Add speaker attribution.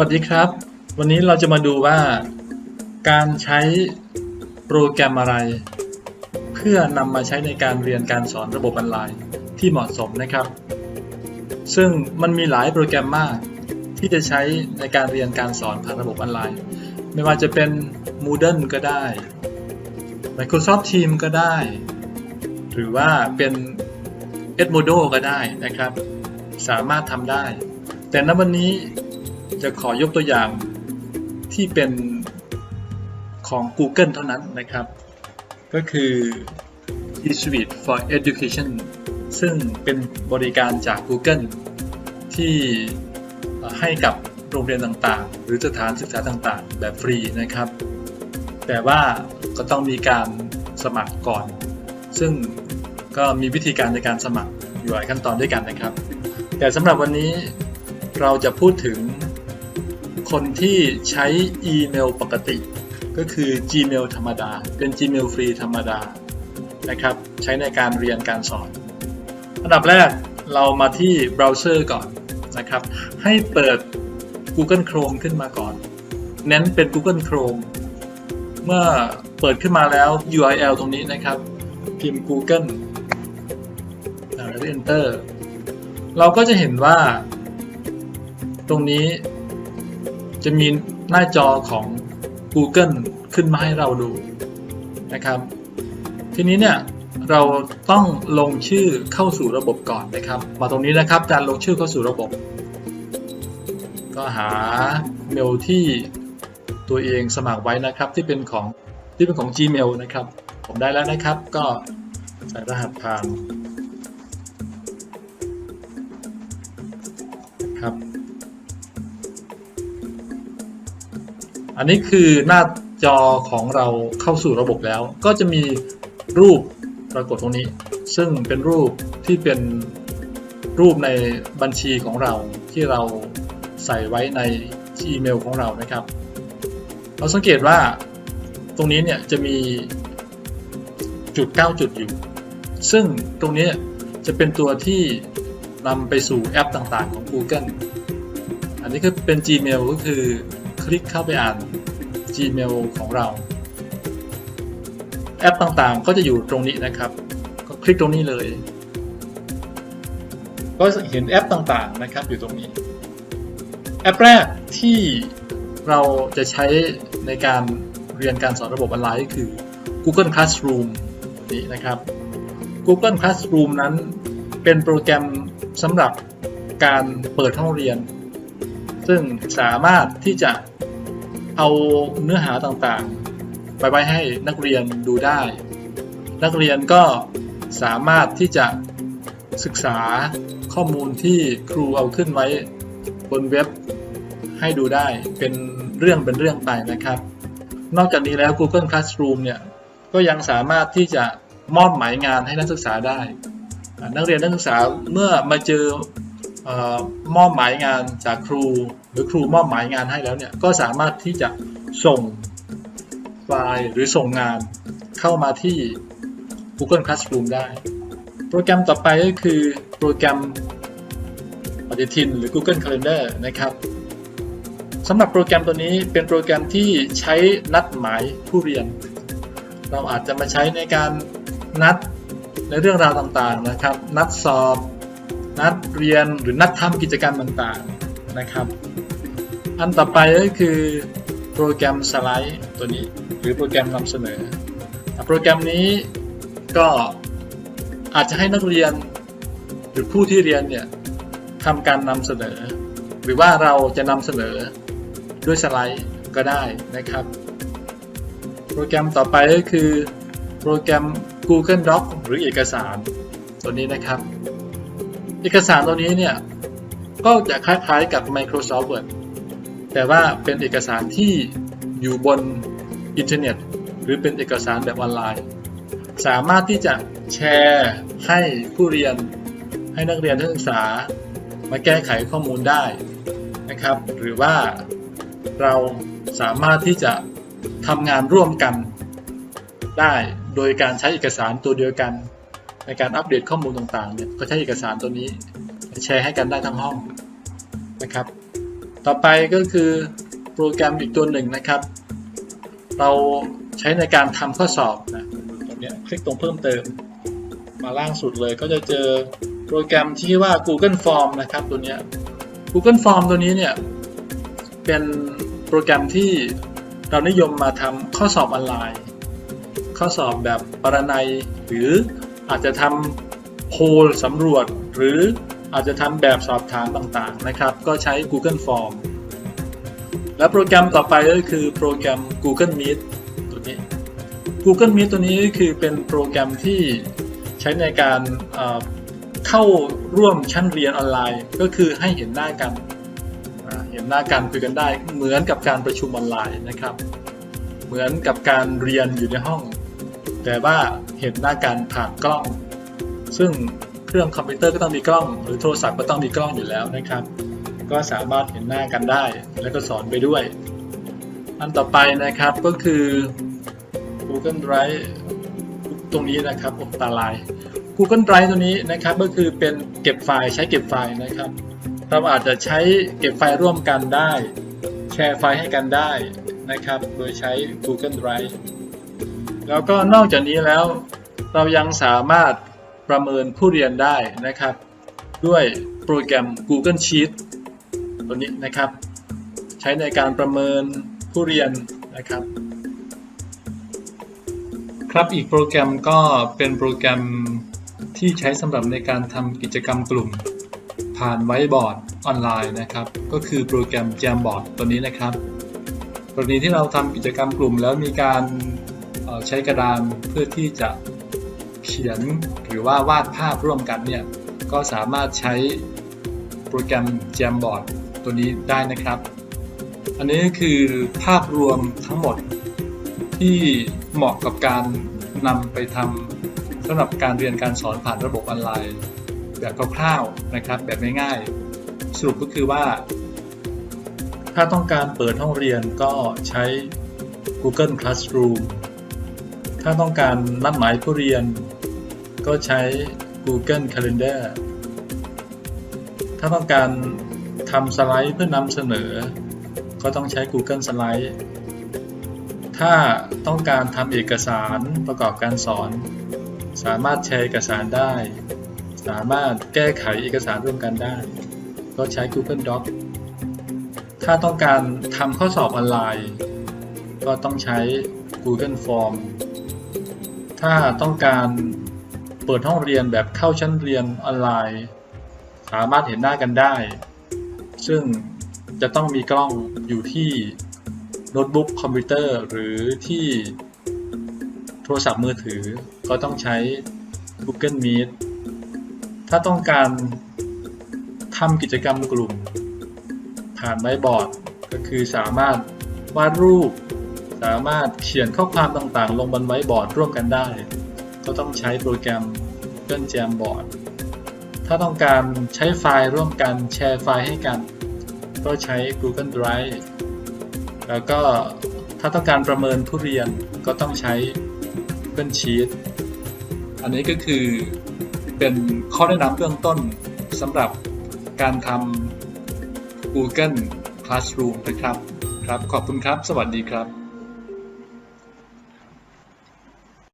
Speaker 1: วัสดีครับ วันนี้เราจะมาดูว่า การใช้โปรแกรมอะไร เพื่อนำมาใช้ในการเรียนการสอนระบบออนไลน์ที่เหมาะสมนะครับ ซึ่งมันมีหลายโปรแกรมมากที่จะใช้ในการเรียนการสอนผ่านระบบออนไลน์ ไม่ว่าจะเป็น Moodle ก็ได้ Microsoft Teams ก็ได้ หรือว่าเป็น Edmodo ก็ได้นะครับ สามารถทำได้ แต่ณวันนี้ จะขอยกตัวอย่างที่เป็นของ Google เท่านั้นนะครับ ก็คือ G Suite for Education ซึ่งเป็นบริการจาก Google ที่ให้กับโรงเรียนต่างๆ หรือสถานศึกษาต่างๆ แบบฟรีนะครับ แต่ว่าก็ต้องมีการสมัครก่อน ซึ่งก็มีวิธีการในการสมัครอยู่หลายขั้นตอนด้วยกันนะครับ แต่สำหรับวันนี้เราจะพูดถึง คนที่ใช้อีเมลปกติ ก็คือ Gmail ธรรมดา เป็น Gmail ฟรีธรรมดานะครับใช้ในการเรียนการสอน อันดับแรกเรามาที่เบราว์เซอร์ก่อนนะครับ ให้เปิด Google Chrome ขึ้นมาก่อน เน้นเป็น Google Chrome เมื่อเปิดขึ้นมาแล้ว URL ตรงนี้นะครับ พิมพ์ Google แล้ว Enter เราก็จะเห็นว่า ตรงนี้ จะมีหน้าจอของ Google ขึ้นมาให้เราดูนะครับ ทีนี้เนี่ยเราต้องลงชื่อเข้าสู่ระบบก่อนนะครับ มาตรงนี้นะครับการลงชื่อเข้าสู่ระบบ ก็หาเมลที่ตัวเองสมัครไว้นะครับที่เป็นของที่เป็นของ Gmail นะครับ ผมได้แล้วนะครับ ก็ใส่รหัสผ่านครับ อันนี้คือหน้าจอของเราเข้าสู่ระบบแล้ว ก็จะมีรูปปรากฏตรงนี้ ซึ่งเป็นรูปที่เป็นรูปในบัญชีของเราที่เราใส่ไว้ในอีเมลของเรานะครับ เราสังเกตว่าตรงนี้เนี่ยจะมีจุด 9 จุดอยู่ ซึ่งตรงนี้จะเป็นตัวที่นำไปสู่แอปต่างๆของ Google อันนี้ก็เป็น Gmail ก็คือ คลิกเข้าไปอ่าน Gmail ของเรา แอปต่างๆ ก็จะอยู่ตรงนี้นะครับ ก็คลิกตรงนี้เลย ก็เห็นแอปต่างๆนะครับอยู่ตรงนี้ แอปแรกที่เราจะใช้ในการเรียนการสอนระบบออนไลน์ก็คือ Google Classroom นี้นะครับ Google Classroom นั้นเป็นโปรแกรมสำหรับการเปิดห้องเรียน ซึ่งสามารถที่จะเอาเนื้อหาต่างๆ ไปไว้ให้นักเรียนดูได้ นักเรียนก็สามารถที่จะศึกษาข้อมูลที่ครูเอาขึ้นไว้บนเว็บให้ดูได้เป็นเรื่องเป็นเรื่องไปนะครับ นอกจากนี้แล้ว Google Classroom เนี่ยก็ยังสามารถที่จะมอบหมายงานให้นักศึกษาได้ นักเรียนนักศึกษาเมื่อมาเจอออ มอบหมายงานจากครู หรือครูมอบหมายงานให้แล้วเนี่ยก็สามารถที่จะส่งไฟล์หรือส่งงานเข้ามาที่ Google Classroom ได้ โปรแกรมต่อไปก็คือโปรแกรมปฏิทินหรือ Google Calendar นะครับสำหรับโปรแกรมตัวนี้เป็นโปรแกรมที่ใช้นัดหมายผู้เรียน เราอาจจะมาใช้ในการนัดในเรื่องราวต่างๆนะครับ นัดสอบ นัดเรียนหรือนัดทำกิจกรรมต่างๆนะครับ อันต่อไปก็คือโปรแกรมสไลด์ตัวนี้ หรือโปรแกรมนำเสนอ โปรแกรมนี้ก็อาจจะให้นักเรียนหรือผู้ที่เรียนเนี่ยทำการนำเสนอ หรือว่าเราจะนำเสนอด้วยสไลด์ก็ได้นะครับ โปรแกรมต่อไปก็คือโปรแกรม Google Doc หรือเอกสารตัวนี้นะครับ เอกสารตัวนี้เนี่ยก็จะคล้ายๆกับ Microsoft Word แต่ว่าเป็นเอกสารที่อยู่บนอินเทอร์เน็ต หรือเป็นเอกสารแบบออนไลน์ สามารถที่จะแชร์ให้ผู้เรียนให้นักเรียนนักศึกษามาแก้ไขข้อมูลได้นะครับ หรือว่าเราสามารถที่จะทำงานร่วมกันได้โดยการใช้เอกสารตัวเดียวกัน ในการอัปเดตข้อมูลต่างๆเนี่ยก็ใช้เอกสารตัวนี้แชร์ให้กันได้ทั้งห้องนะครับ ต่อไปก็คือโปรแกรมอีกตัวหนึ่งนะครับ เราใช้ในการทำข้อสอบนะตรงเนี้ยคลิกตรงเพิ่มเติม มาล่างสุดเลยก็จะเจอโปรแกรมที่ว่า Google Form นะครับตัวเนี้ย Google Form ตัวนี้เนี่ยเป็นโปรแกรมที่เรานิยมมาทำข้อสอบออนไลน์ ข้อสอบแบบปรนัยหรือ อาจจะทำโพลสำรวจ หรืออาจจะทำแบบสอบถามต่างๆนะครับ ก็ใช้ Google Form และโปรแกรมต่อไปก็คือโปรแกรม Google Meet ตัวนี้ Google Meet ตัวนี้ก็คือเป็นโปรแกรมที่ใช้ในการเอ่อเข้าร่วมชั้นเรียนออนไลน์ ก็คือให้เห็นหน้ากัน เห็นหน้ากันคุยกันได้ เหมือนกับการประชุมออนไลน์นะครับ เหมือนกับการเรียนอยู่ในห้อง แต่ว่าเห็นหน้ากันผ่านกล้อง ซึ่งเครื่องคอมพิวเตอร์ก็ต้องมีกล้อง หรือโทรศัพท์ก็ต้องมีกล้องอยู่แล้วนะครับ ก็สามารถเห็นหน้ากันได้ แล้วก็สอนไปด้วย อันต่อไปนะครับก็คือ Google Drive ตรงนี้นะครับโอ้ตาลาย Google Drive ตัวนี้นะครับก็คือเป็นเก็บไฟล์ใช้เก็บไฟล์นะครับ เราอาจจะใช้เก็บไฟล์ร่วมกันได้ แชร์ไฟล์ให้กันได้นะครับ โดยใช้ Google Drive แล้วก็นอกจากนี้แล้วเรายังสามารถประเมินผู้เรียนได้นะครับ ด้วยโปรแกรม Google Sheet ตัวนี้นะครับ ใช้ในการประเมินผู้เรียนนะครับ ครับอีกโปรแกรมก็เป็นโปรแกรมที่ใช้สำหรับในการทำกิจกรรมกลุ่ม ผ่านไวบอร์ดออนไลน์นะครับ ก็คือโปรแกรม Jamboard ตัวนี้นะครับกรณีที่เราทำกิจกรรมกลุ่มแล้วมีการ ใช้กระดานเพื่อที่จะเขียนหรือว่าวาดภาพร่วมกันเนี่ยก็สามารถใช้โปรแกรม Jamboard ตัวนี้ได้นะครับ อันนี้คือภาพรวมทั้งหมดที่เหมาะกับการนำไปทำสำหรับการเรียนการสอนผ่านระบบออนไลน์ แบบคร่าวๆนะครับ แบบง่ายๆสรุปก็คือว่า ถ้าต้องการเปิดห้องเรียนก็ใช้ Google Classroom ถ้าต้องการนัดหมายผู้เรียน ก็ใช้ Google Calendar ถ้าต้องการทำสไลด์เพื่อนำเสนอ ก็ต้องใช้ Google Slide ถ้าต้องการทำเอกสารประกอบการสอน สามารถแชร์เอกสารได้ สามารถแก้ไขเอกสารร่วมกันได้ ก็ใช้ Google Doc ถ้าต้องการทำข้อสอบออนไลน์ ก็ต้องใช้ Google Form ถ้าต้องการเปิดห้องเรียนแบบเข้าชั้นเรียนออนไลน์ สามารถเห็นหน้ากันได้ ซึ่งจะต้องมีกล้องอยู่ที่โน้ตบุ๊กคอมพิวเตอร์หรือที่โทรศัพท์มือถือก็ต้องใช้ Google Meet ถ้าต้องการทำกิจกรรมกลุ่ม ผ่านไวบอร์ด ก็คือสามารถวาดรูป สามารถเขียนข้อความต่างๆ ลงบนไวบอร์ดร่วมกันได้ ก็ต้องใช้โปรแกรม Google Jamboard ถ้าต้องการใช้ไฟล์ร่วมกันแชร์ไฟล์ให้กัน ก็ใช้ Google Drive แล้วก็ถ้าต้องการประเมินผู้เรียนก็ต้องใช้ Google Sheet อันนี้ก็คือเป็นข้อแนะนำเบื้องต้นสำหรับการทำ Google Classroom นะครับ ครับ ขอบคุณครับ สวัสดีครับ